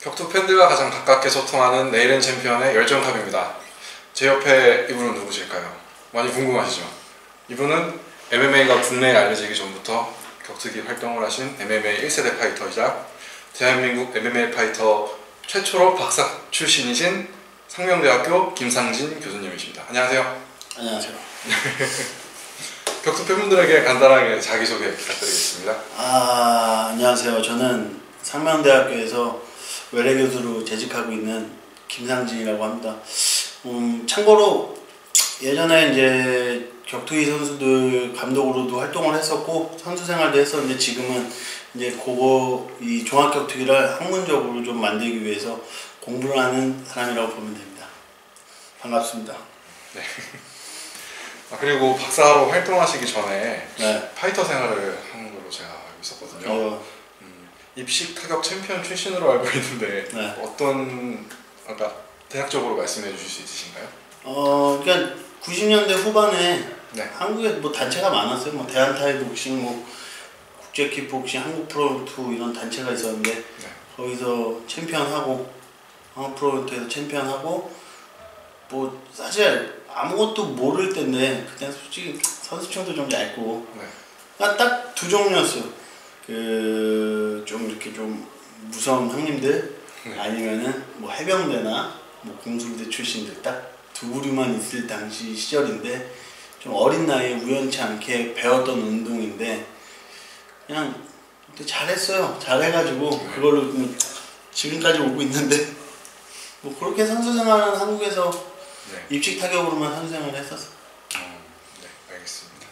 격투 팬들과 가장 가깝게 소통하는 내일은 챔피언의 열정탑입니다. 제 옆에 이분은 누구실까요? 많이 궁금하시죠? 이분은 MMA가 국내에 알려지기 전부터 격투기 활동을 하신 MMA 1세대 파이터이자 대한민국 MMA 파이터 최초로 박사 출신이신 상명대학교 김상진 교수님이십니다. 안녕하세요. 안녕하세요. 격투 팬분들에게 간단하게 자기소개 부탁드리겠습니다. 아, 안녕하세요. 저는 상명대학교에서 외래 교수로 재직하고 있는 김상진이라고 합니다. 음, 참고로 예전에 이제 격투기 선수들 감독으로도 활동을 했었고 선수 생활도 했었는데 지금은 이제 그거 이 종합 격투기를 학문적으로 좀 만들기 위해서 공부를 하는 사람이라고 보면 됩니다. 반갑습니다. 아, 그리고 박사로 활동하시기 전에 네. 파이터 생활을 하는 걸로 제가 알고 있었거든요. 어, 음, 입식 타격 챔피언 출신으로 알고 있는데 네. 어떤 아까 대략적으로 말씀해 주실 수 있으신가요? 어, 그러니까 90년대 후반에 네. 한국에 뭐 단체가 많았어요. 뭐 대한 타이 복싱, 뭐 국제 킥복싱, 한국 프로투 이런 단체가 있었는데 네. 거기서 챔피언하고 한국 프로투에서 챔피언하고 뭐 사실 아무것도 모를 때인데 그때 솔직히 선수층도 좀 얇고 네. 딱두 종류였어요. 그 좀 이렇게 좀 무서운 형님들 네. 아니면은 뭐 해병대나 뭐 공수부대 출신들 딱 두 부류만 있을 당시 시절인데 좀 어린 나이에 우연치 않게 배웠던 운동인데 그냥 잘했어요. 잘해가지고 그걸로 뭐 지금까지 오고 있는데 뭐 그렇게 선수 생활은 한국에서 네. 입식 타격으로만 선수 생활을 했었어. 음, 네, 알겠습니다.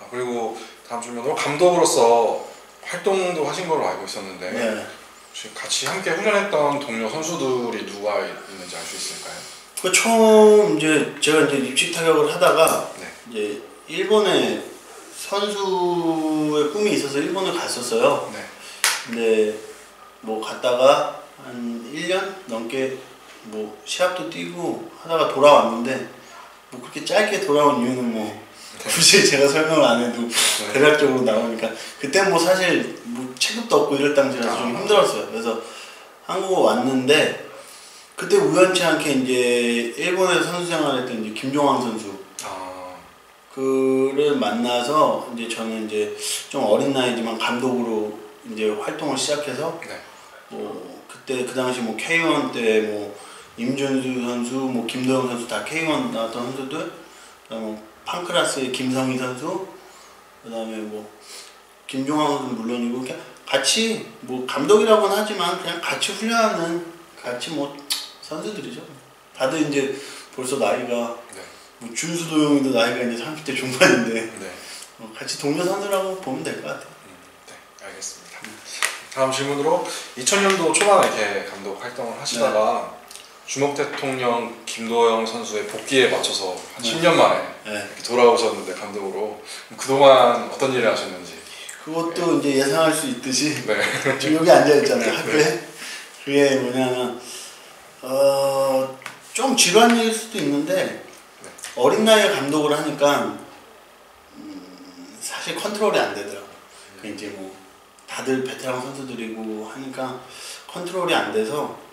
아, 그리고 다음 질문으로 감독으로서 활동도 하신 걸로 알고 있었는데 네. 혹시 같이 함께 훈련했던 동료 선수들이 누가 있는지 알 수 있을까요? 그 처음 이제 제가 이제 입식 타격을 하다가 네. 이제 일본에 선수의 꿈이 있어서 일본을 갔었어요. 네. 근데 뭐 갔다가 한 1년 넘게 뭐 시합도 뛰고 하다가 돌아왔는데 뭐 그렇게 짧게 돌아온 이유는 뭐 굳이 제가 설명을 안 해도 네. 대략적으로 나오니까 그때 뭐 사실 뭐 체급도 없고 이럴 당시라서 좀 아. 힘들었어요. 그래서 한국 왔는데 그때 우연치 않게 이제 일본에서 선수 생활했던 이제 김종환 선수 아, 그를 만나서 이제 저는 이제 좀 어린 나이지만 감독으로 이제 활동을 시작해서 네. 뭐 그때 그 당시 뭐 K1 때뭐 임준수 선수, 뭐 김도영 선수 다 K1 나왔던 선수들, 그다음에 뭐 판크라스의 김성희 선수, 그 다음에 뭐 김종환 선수 물론이고 그냥 같이 뭐 감독이라고는 하지만 그냥 같이 훈련하는 같이 뭐 선수들이죠. 다들 이제 벌써 나이가 네. 뭐 준수도 형이도 나이가 이제 30대 중반인데 네. 어, 같이 동료 선수라고 보면 될 것 같아요. 음, 네, 알겠습니다. 다음 질문으로 2000년도 초반에 이렇게 감독 활동을 하시다가 주목 대통령 김도영 선수의 복귀에 맞춰서 한 네. 10년 만에 네. 이렇게 돌아오셨는데 감독으로 그동안 어떤 일을 하셨는지 그것도 이제 예상할 수 있듯이 네. 지금 여기 앉아 있잖아요 학교에 그게 뭐냐면 어좀 지루한 일일 수도 있는데 어린 나이에 감독을 하니까 음, 사실 컨트롤이 안 되더라고. 그 이제 뭐 다들 베테랑 선수들이고 하니까 컨트롤이 안 돼서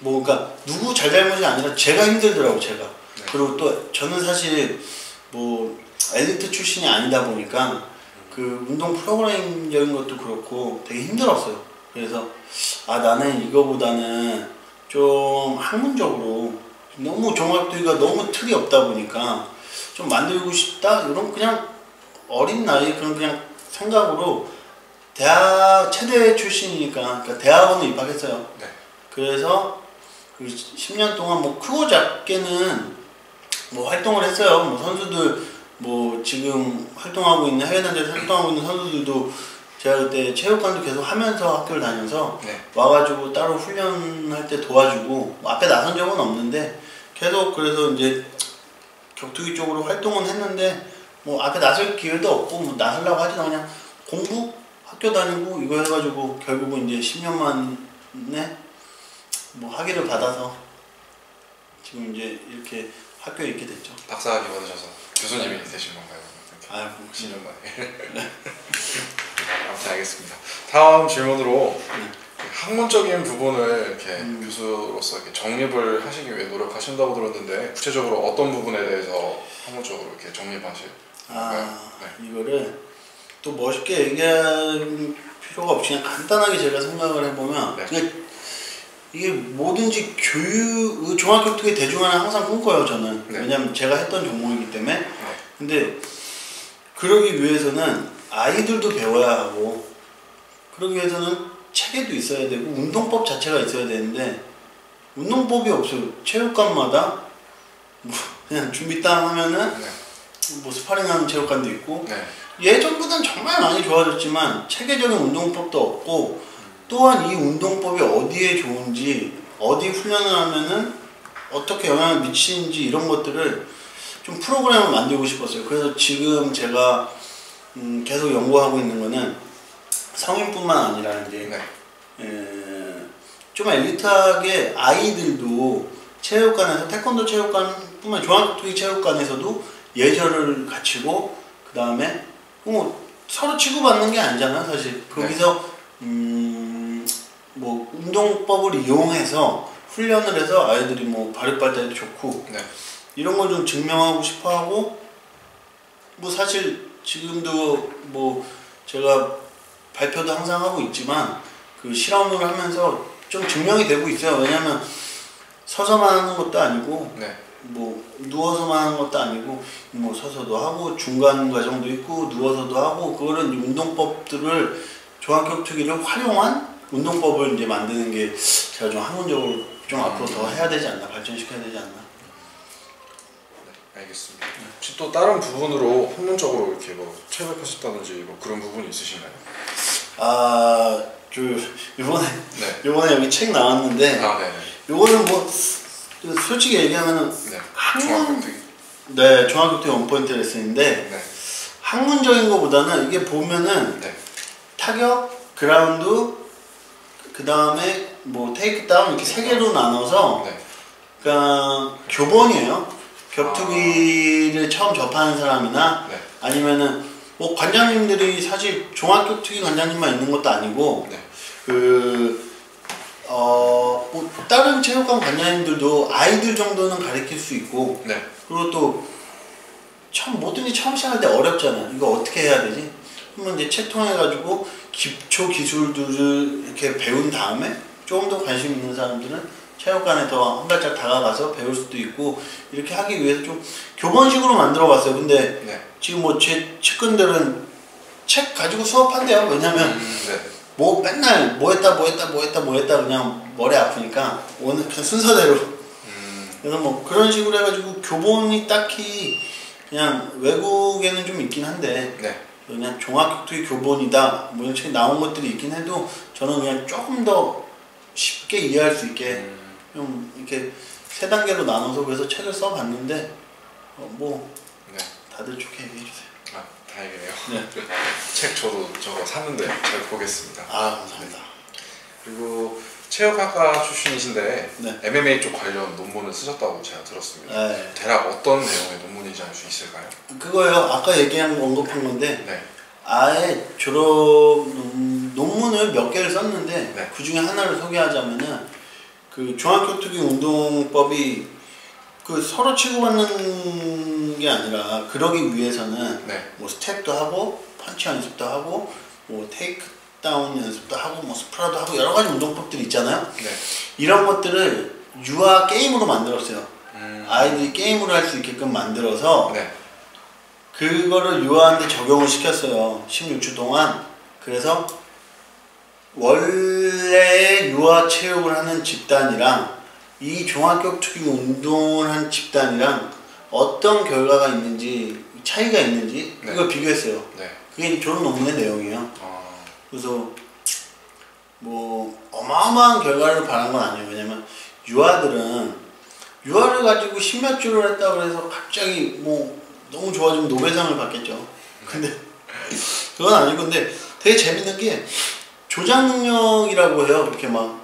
뭐 그러니까 누구 잘잘못이 아니라 제가 힘들더라고 제가. 네. 그리고 또 저는 사실 뭐 엘리트 출신이 아니다 보니까 그 운동 프로그램적인 것도 그렇고 되게 힘들었어요. 그래서 아 나는 이거보다는 좀 학문적으로 너무 종합주의가 너무 틀이 없다 보니까 좀 만들고 싶다 이런 그냥 어린 나이 그런 그냥 생각으로 대학 체대 출신이니까 그러니까 대학원을 입학했어요. 네. 그래서 그 10년 동안 뭐 크고 작게는 뭐 활동을 했어요. 뭐 선수들 뭐 지금 활동하고 있는 해외 단체에서 활동하고 있는 선수들도 제가 그때 체육관도 계속 하면서 학교를 다녀서 네. 와가지고 따로 훈련할 때 도와주고 뭐 앞에 나선 적은 없는데 계속 그래서 이제 격투기 쪽으로 활동은 했는데 뭐 앞에 나설 기회도 없고 뭐 나서려고 하지도 그냥 공부 학교 다니고 이거 해가지고 결국은 이제 10년 만에 뭐 학위를 받아서 지금 이제 이렇게 학교에 있게 됐죠. 박사학위 받으셔서 교수님이 되신 건가요? 아, 뭐 10년 만에. 아무튼 알겠습니다. 다음 질문으로 학문적인 부분을 이렇게 음. 교수로서 이렇게 정립을 하시기 위해 노력하신다고 들었는데 구체적으로 어떤 부분에 대해서 학문적으로 이렇게 정립하실? 아 네. 이거를 또 멋있게 얘기할 필요가 없이 그냥 간단하게 제가 생각을 해보면 네. 이게, 이게 뭐든지 교육 그 종합격투기 대중화는 항상 꿈꿔요 저는 네. 왜냐면 제가 했던 종목이기 때문에 네. 근데 그러기 위해서는 아이들도 배워야 하고 그러기 위해서는 체계도 있어야 되고 운동법 자체가 있어야 되는데 운동법이 없어요 체육관마다 뭐 그냥 준비 땀 하면은 네. 뭐 스파링하는 체육관도 있고 네. 예전보다는 정말 많이 좋아졌지만 체계적인 운동법도 없고 또한 이 운동법이 어디에 좋은지 어디 훈련을 하면은 어떻게 영향을 미치는지 이런 것들을 좀 프로그램을 만들고 싶었어요. 그래서 지금 제가 음, 계속 연구하고 있는 거는 성인뿐만 아니라 이제 네. 에, 좀 엘리트하게 아이들도 체육관에서 태권도 체육관뿐만 종합격투기 체육관에서도 예절을 갖추고 그 다음에 뭐 서로 치고받는 게 아니잖아 사실 거기서 음뭐 운동법을 이용해서 훈련을 해서 아이들이 뭐 발육 발달도 좋고 네. 이런 걸 좀 증명하고 싶어 하고 뭐 사실 지금도 뭐 제가 발표도 항상 하고 있지만 그 실험을 하면서 좀 증명이 되고 있어요. 왜냐면 서서만 하는 것도 아니고 네. 뭐 누워서만 하는 것도 아니고 뭐 서서도 하고 중간 과정도 있고 누워서도 하고 그거는 운동법들을 종합격투기를 활용한 운동법을 이제 만드는 게 제가 좀 학문적으로 좀 앞으로 더 해야 되지 않나 발전시켜야 되지 않나 네. 알겠습니다. 혹시 또 다른 부분으로 학문적으로 이렇게 뭐 체험하셨다든지 뭐 그런 부분이 있으신가요? 아 저 이번에 네. 이번에 여기 책 나왔는데 아, 네. 네. 요거는 뭐 솔직히 얘기하면은 네. 학문. 네 종합격투기 원포인트 레슨인데 네. 학문적인 거보다는 이게 보면은 네. 타격, 그라운드, 그 다음에 뭐 테이크 다운 이렇게 세 개로 나눠서 네. 그러니까 교본이에요. 격투기를 처음 접하는 사람이나 네. 아니면은 뭐 관장님들이 사실 종합격투기 관장님만 있는 것도 아니고 네. 그, 어, 뭐, 다른 체육관 관장님들도 아이들 정도는 가르칠 수 있고, 네. 그리고 또, 처음, 모든 게 처음 시작할 때 어렵잖아. 이거 어떻게 해야 되지? 그러면 이제 책 통해가지고 기초 기술들을 이렇게 배운 다음에 조금 더 관심 있는 사람들은 체육관에 더 한 발짝 다가가서 배울 수도 있고, 이렇게 하기 위해서 좀 교본식으로 만들어 봤어요. 근데 네. 지금 뭐 제 측근들은 책 가지고 수업한대요. 왜냐면 음, 네. 뭐 맨날 뭐 했다 뭐 했다 뭐 했다 뭐 했다 그냥 머리 아프니까 오늘 그냥 순서대로 음, 그래서 뭐 그런 식으로 해가지고 교본이 딱히 그냥 외국에는 좀 있긴 한데 네. 그냥 종합격투기 교본이다 뭐 이런 책이 나온 것들이 있긴 해도 저는 그냥 조금 더 쉽게 이해할 수 있게 음, 좀 이렇게 세 단계로 나눠서 그래서 책을 써봤는데 어, 뭐 네. 다들 좋게 얘기해 주세요. 아, 다행이네요. 네. 책 저도 저거 샀는데 잘 보겠습니다. 아 감사합니다. 그리고 체육학과 출신이신데 네. MMA 쪽 관련 논문을 쓰셨다고 제가 들었습니다. 네. 대략 어떤 내용의 논문인지 알 수 있을까요? 그거요 아까 얘기한 언급한 건데 네. 아예 졸업 논- 논문을 몇 개를 썼는데 네. 그 중에 하나를 소개하자면은 그 종합격투기 운동법이 그 서로 치고받는 게 아니라 그러기 위해서는 네. 뭐 스텝도 하고 펀치 연습도 하고 뭐 테이크 다운 연습도 하고 뭐 스프라도 하고 여러 가지 운동법들이 있잖아요. 네. 이런 것들을 유아 게임으로 만들었어요. 음, 아이들이 게임으로 할 수 있게끔 만들어서 네. 그거를 유아한테 적용을 시켰어요. 16주 동안. 그래서 원래 유아 체육을 하는 집단이랑 이 종합격투기 운동을 한 집단이랑 어떤 결과가 있는지 차이가 있는지 네. 그걸 비교했어요. 네. 그게 졸업 논문의 내용이에요. 어, 그래서 뭐 어마어마한 결과를 바란 건 아니에요. 왜냐면 유아들은 유아를 가지고 십몇 주를 했다 그래서 갑자기 뭐 너무 좋아지면 노벨상을 받겠죠. 근데 그건 아니고 근데 되게 재밌는 게 조작 능력이라고 해요. 이렇게 막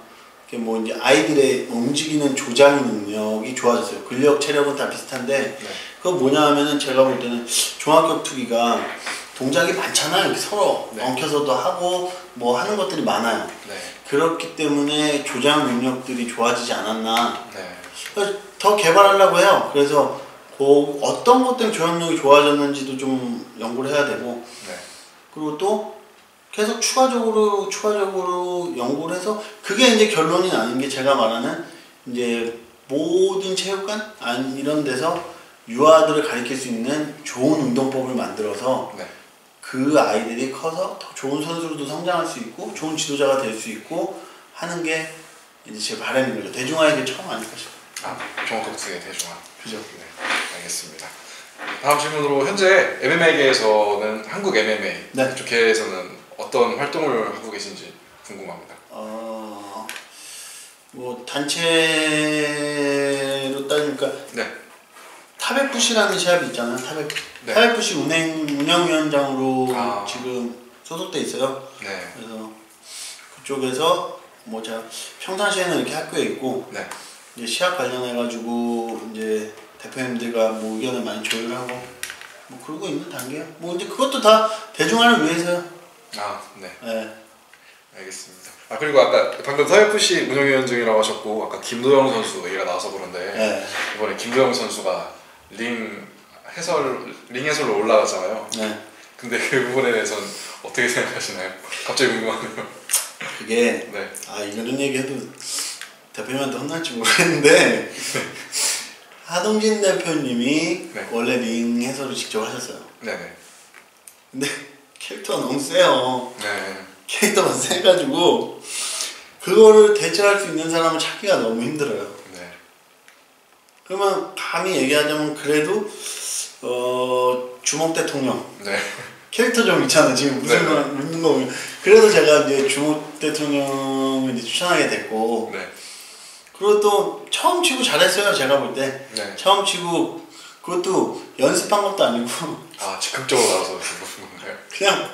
이렇게 뭐 이제 아이들의 움직이는 조작 능력이 좋아졌어요. 근력, 체력은 다 비슷한데 네. 그거 뭐냐 하면은 제가 볼 때는 종합격투기가 동작이 많잖아요. 이렇게 서로 네. 엉켜서도 하고 뭐 하는 것들이 많아요. 네. 그렇기 때문에 조작 능력들이 좋아지지 않았나. 네. 그래서 더 개발하려고 해요. 그래서 그 어떤 것 때문에 조작 능력이 좋아졌는지도 좀 연구를 해야 되고 네. 그리고 또 계속 추가적으로 추가적으로 연구를 해서 그게 이제 결론이 나는 게 제가 말하는 이제 모든 체육관 아니 이런 데서 유아들을 가르칠 수 있는 좋은 운동법을 만들어서 네. 그 아이들이 커서 더 좋은 선수로도 성장할 수 있고 좋은 지도자가 될 수 있고 하는 게 이제 제 바람인 거죠. 대중화의 게 처음 아닐까 싶어요. 아, 종합격투기의 대중화. 그죠? 네, 알겠습니다. 다음 질문으로 현재 MMA계에서는 한국 MMA 네. 쪽에서는 어떤 활동을 하고 계신지 궁금합니다. 어, 뭐 단체로 따지니까 네. 타베푸시라는 시합이 있잖아요. 타베 네. 타베푸시 운행 운영위원장으로 아. 지금 소속돼 있어요. 네. 그래서 그쪽에서 뭐 제가 평상시에는 이렇게 학교에 있고 네. 이제 시합 관련해 가지고 이제 대표님들과 뭐 의견을 많이 조율하고 뭐 그러고 있는 단계요. 뭐 이제 그것도 다 대중화를 위해서요. 아, 네. 예. 알겠습니다. 아 그리고 아까 방금 서해프시 운영위원장이라고 하셨고 아까 김도영 선수 얘기가 나와서 그런데 예. 이번에 김도영 선수가 링 해설 링 해설로 올라갔잖아요. 네. 근데 그 부분에 대해서는 어떻게 생각하시나요? 갑자기 궁금하네요. 그게 네. 아 이런 얘기해도 대표님한테 혼날지 모르겠는데 하동진 대표님이 네. 원래 링 해설을 직접 하셨어요. 네네. 근데 캐릭터가 너무 세요. 네. 캐릭터가 세가지고 그거를 대체할 수 있는 사람을 찾기가 너무 힘들어요. 네. 그러면 감히 얘기하자면 그래도 어 주목 대통령 네. 캐릭터 좀 있잖아 지금 무슨 네. 말 묻는 거 보면 그래서 제가 이제 주목 대통령을 이제 추천하게 됐고 네. 그리고 또 처음 치고 잘했어요 제가 볼때 네. 처음 치고 그것도 연습한 것도 아니고 아 즉흥적으로 나와서 보는 건가요? 그냥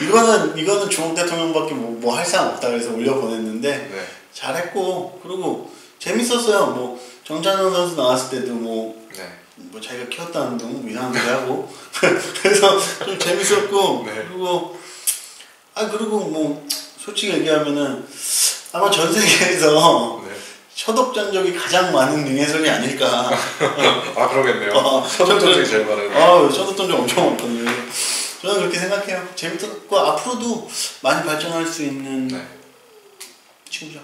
이거는 이거는 주목 대통령밖에 뭐할 사람 없다 그래서 올려 보냈는데 네. 잘했고 그리고 재밌었어요 뭐 정찬원 선수 나왔을 때도 뭐 네. 뭐 자기가 키웠다는 둥 이상한 소리 하고 그래서 좀 재밌었고 네. 그리고 아 그리고 뭐 솔직히 얘기하면은 아마 전 세계에서 네. 초독 전적이 가장 많은 능해설이 아닐까 아 그러겠네요. 어, 서독전적이 제일 많은. 아 초독 전적 엄청 많거든요 저는 그렇게 생각해요 재밌었고 앞으로도 많이 발전할 수 있는 네. 친구죠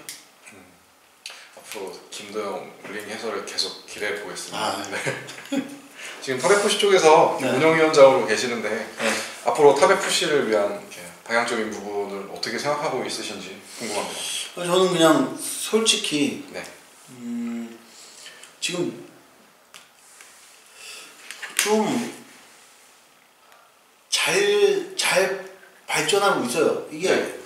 앞으로 김도영 링 해설을 계속 기대해 보겠습니다. 아. 네. 지금 타베푸시 쪽에서 네. 운영위원장으로 계시는데 네. 앞으로 타베푸시를 위한 방향적인 부분을 어떻게 생각하고 있으신지 궁금합니다. 저는 그냥 솔직히 네. 음, 지금 좀 잘, 잘 발전하고 있어요. 이게 네.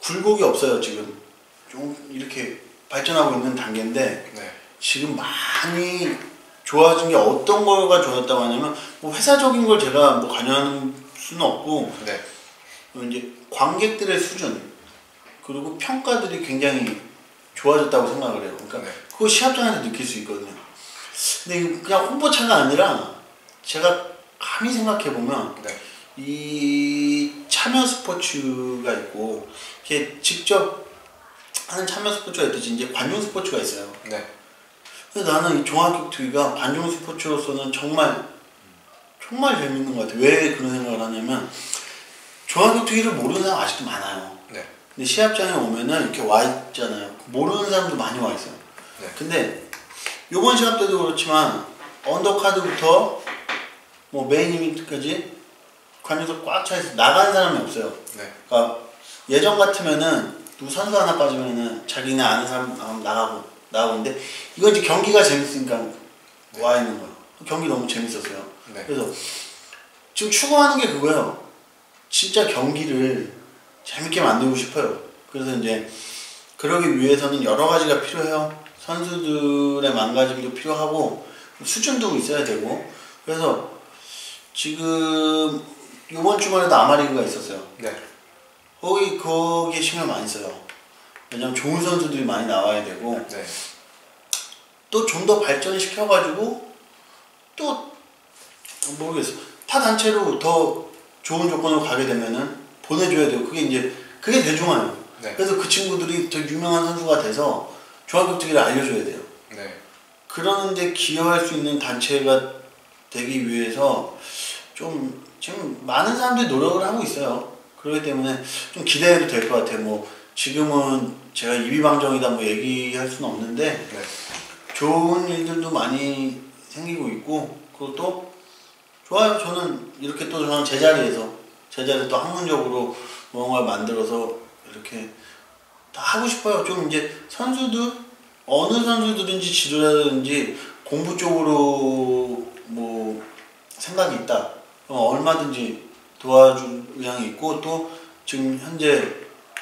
굴곡이 없어요, 지금. 좀 이렇게 발전하고 있는 단계인데, 네. 지금 많이 좋아진 게 어떤 거가 좋았다고 하냐면, 뭐 회사적인 걸 제가 뭐 관여하는 수는 없고, 네. 어, 이제 관객들의 수준, 그리고 평가들이 굉장히 좋아졌다고 생각을 해요. 그러니까 네. 그거 시합장에서 느낄 수 있거든요. 근데 그냥 홍보차가 아니라 제가 감히 생각해 보면 네. 이 참여 스포츠가 있고 이렇게 직접 하는 참여 스포츠가 있듯이 이제 관중 스포츠가 있어요. 네. 근데 나는 이 종합격 투기가 관중 스포츠로서는 정말 정말 재밌는 것 같아요. 왜 그런 생각을 하냐면 종합격 투기를 모르는 사람 아직도 많아요. 네. 근데 시합장에 오면은 이렇게 와 있잖아요. 모르는 사람도 많이 와 있어요. 네. 근데 요번 시합 때도 그렇지만 언더카드부터 뭐 메인 이벤트까지 관중석 꽉 차 있어 나간 사람이 없어요. 네. 그러니까 예전 같으면은 누구 선수 하나 빠지면은 자기네 아는 사람 나가고 나가는데 이건 이제 경기가 재밌으니까 와 있는 거예요. 경기 너무 재밌었어요. 네. 그래서 지금 추구하는 게 그거예요. 진짜 경기를 재밌게 만들고 싶어요. 그래서 이제 그러기 위해서는 여러 가지가 필요해요. 선수들의 망가짐도 필요하고 수준도 있어야 되고 그래서 지금 이번 주말에도 아마리그가 있었어요. 네. 거기 거기에 신경 많이 써요. 왜냐면 좋은 선수들이 많이 나와야 되고 네. 또좀 더 발전시켜가지고 또 모르겠어 타 단체로 더 좋은 조건으로 가게 되면은 보내줘야 돼요. 그게 이제 그게 대중화예요. 네. 그래서 그 친구들이 더 유명한 선수가 돼서 종합격투기를 알려줘야 돼요. 네. 그러는데 기여할 수 있는 단체가 되기 위해서 좀 지금 많은 사람들이 노력을 하고 있어요. 그렇기 때문에 좀 기대해도 될 것 같아요. 뭐 지금은 제가 이비방정이다 뭐 얘기할 수는 없는데 네. 좋은 일들도 많이 생기고 있고 또 좋아요. 저는 이렇게 또 저는 제자리에서 제자리 또 학문적으로 뭔가 만들어서 이렇게 다 하고 싶어요. 좀 이제 선수들 어느 선수들인지 지도자든지 공부 쪽으로 뭐 생각이 있다. 얼마든지 도와줄 의향이 있고 또 지금 현재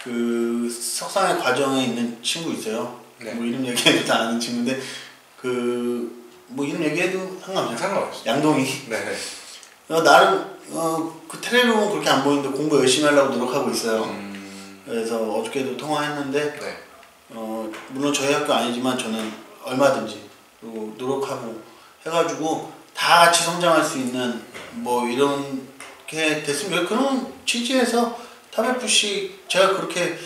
그 석상의 과정에 있는 친구 있어요. 네. 뭐 이름 얘기해도 다 아는 친구인데 그 뭐 이름 얘기해도 상관없어요. 상관없죠. 양동이. 네. 네. 어, 나름 어, 그 텔레비는 그렇게 안 보이는데 공부 열심히 하려고 노력하고 있어요. 음, 그래서 어저께도 통화했는데 네. 어, 물론 저희 학교 아니지만 저는 얼마든지 노력하고 해가지고 다 같이 성장할 수 있는 뭐 이 렇게 됐으면 그런 취지에서 탑FC 제가 그렇게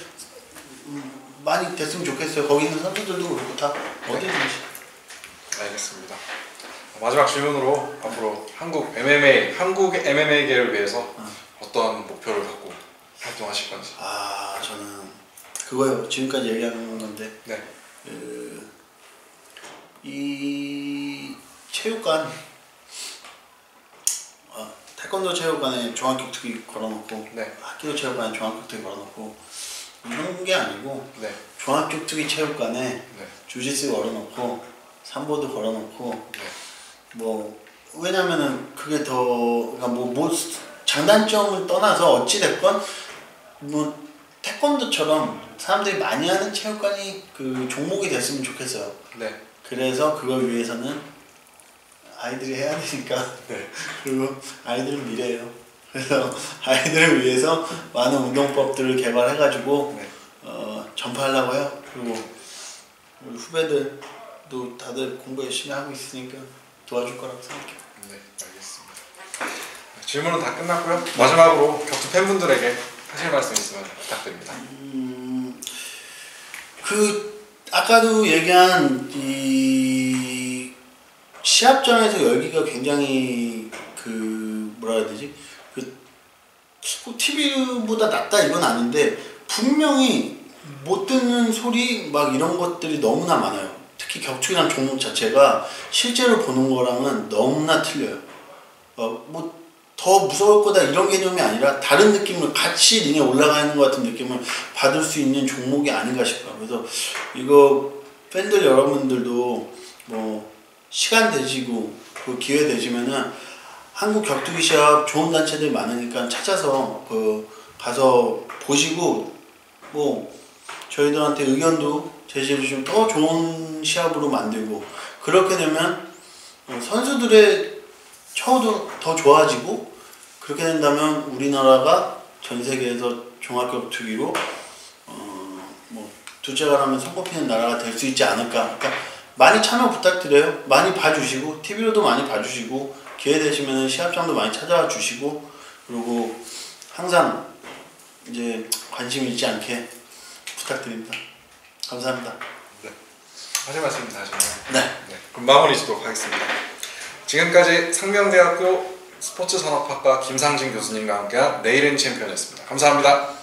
음, 많이 됐으면 좋겠어요. 거기 있는 선수들도 그렇고 다 어디든지. 알겠습니다. 마지막 질문으로 앞으로 한국 MMA, 한국 MMA계를 위해서 어. 어떤 목표를 갖고 활동하실 건지. 아 저는 그거요. 지금까지 얘기하는 건데 네. 그, 이 체육관 어, 태권도 체육관에 종합격 투기 걸어놓고 네. 학교 체육관에 종합격 투기 걸어놓고 이런 게 아니고 네. 종합격 투기 체육관에 네. 주짓수 걸어놓고 삼보드 걸어놓고 네. 뭐 왜냐면은 그게 더 그러니까 뭐, 뭐 장단점을 떠나서 어찌 됐건 뭐 태권도처럼 사람들이 많이 하는 체육관이 그 종목이 됐으면 좋겠어요. 네. 그래서 그걸 위해서는 아이들이 해야 되니까 네. 그리고 아이들은 미래예요. 그래서 아이들을 위해서 많은 운동법들을 개발해가지고 네. 어, 전파하려고 해요. 그리고 우리 후배들도 다들 공부 열심히 하고 있으니까 도와줄 거라고 생각해요. 네. 알겠습니다. 네, 질문은 다 끝났고요. 마지막으로 격투 팬분들에게 하실 말씀 있으면 부탁드립니다. 음, 그 아까도 얘기한 이 시합장에서 열기가 굉장히 그 뭐라 해야 되지 그꼭 TV보다 낫다 이건 아닌데 분명히 못 듣는 소리 막 이런 것들이 너무나 많아요. 특히 격투기란 종목 자체가 실제로 보는 거랑은 너무나 틀려요. 어, 뭐 더 무서울 거다 이런 개념이 아니라 다른 느낌을 같이 링에 올라가 있는 것 같은 느낌을 받을 수 있는 종목이 아닌가 싶어요. 그래서 이거 팬들 여러분들도 뭐 시간 되시고 그 기회 되시면은 한국 격투기 시합 좋은 단체들 많으니까 찾아서 그 가서 보시고 뭐 저희들한테 의견도 제시해 주시면 더 좋은 시합으로 만들고 그렇게 되면 어, 선수들의 처우도 더 좋아지고 그렇게 된다면 우리나라가 전 세계에서 종합격 투기로 어뭐 둘째가 라면 손꼽히는 나라가 될 수 있지 않을까. 그러니까 많이 참여 부탁드려요. 많이 봐주시고 TV로도 많이 봐주시고 기회 되시면 시합장도 많이 찾아와 주시고 그리고 항상 이제 관심 잃지 않게 부탁드립니다. 감사합니다. 하실 말씀 다 하셨나요? 네. 네. 그럼 마무리 짓도록 하겠습니다. 지금까지 상명대학교 스포츠산업학과 김상진 교수님과 함께한 내일은 챔피언이었습니다. 감사합니다.